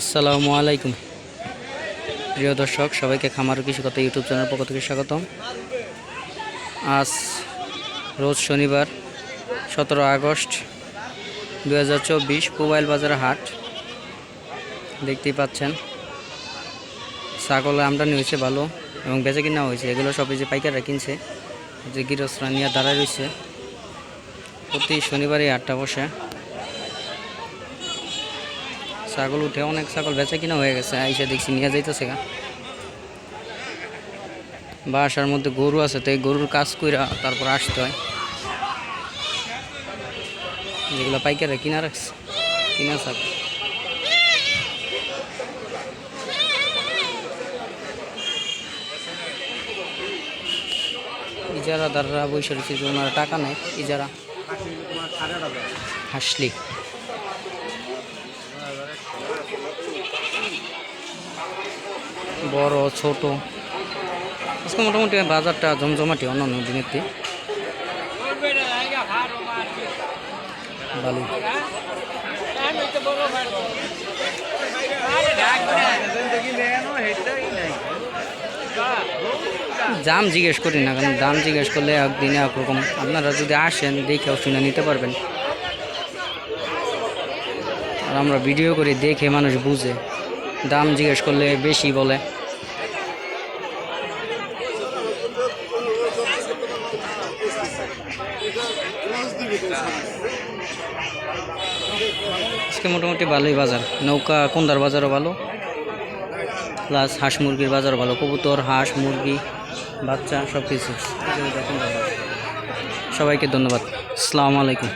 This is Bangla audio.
আসসালামু আলাইকুম। প্রিয় দর্শক, সবাইকে খামার ও কৃষি কথা ইউটিউব চ্যানেল পক্ষ থেকে স্বাগতম। আজ রোজ শনিবার, সতেরো আগস্ট দু হাজার চব্বিশ মোবাইল বাজার হাট। দেখতেই পাচ্ছেন ছাগল আমদানি হয়েছে ভালো এবং বেচে কিনা হয়েছে। এগুলো সব এই যে পাইকাররা কিনছে যে গৃহস্থরা নিয়ে দাঁড়ায় রয়েছে। প্রতি শনিবারই হাটটা বসে। ছাগল উঠে অনেক ছাগল বেচা কিনা হয়ে গেছে, আইসা দেখছি নিয়ে যাইতেছে গা। বাসার মধ্যে গরু আছে তো এই গরুর কাজ কইরা তারপর আসতে হয়। যেগুলো পাইকারে কিনা রাখছে, কিনা ছাগল। ইজারা দাররা বৈশা ওনারা টাকা নেয়, ইজারা। হাসলি। বড়, ছোট। আজকে মোটামুটি বাজারটা জমজমাটি অন্যান্য দিনের দাম জিজ্ঞেস করি না, কারণ দাম জিজ্ঞেস করলে একদিনে একরকম। আপনারা যদি আসেন দেখেও শুনে নিতে পারবেন। আর আমরা ভিডিও করে দেখে মানুষ বুঝে। দাম জিজ্ঞেস করলে বেশি বলে। আজকে মোটামুটি ভালোই বাজার। নৌকা কোন্দার বাজারও ভালো, প্লাস হাঁস মুরগির বাজারও ভালো। কবুতর, হাঁস, মুরগি, বাচ্চা সব কিছু সবাইকে ধন্যবাদ। আসসালামু আলাইকুম।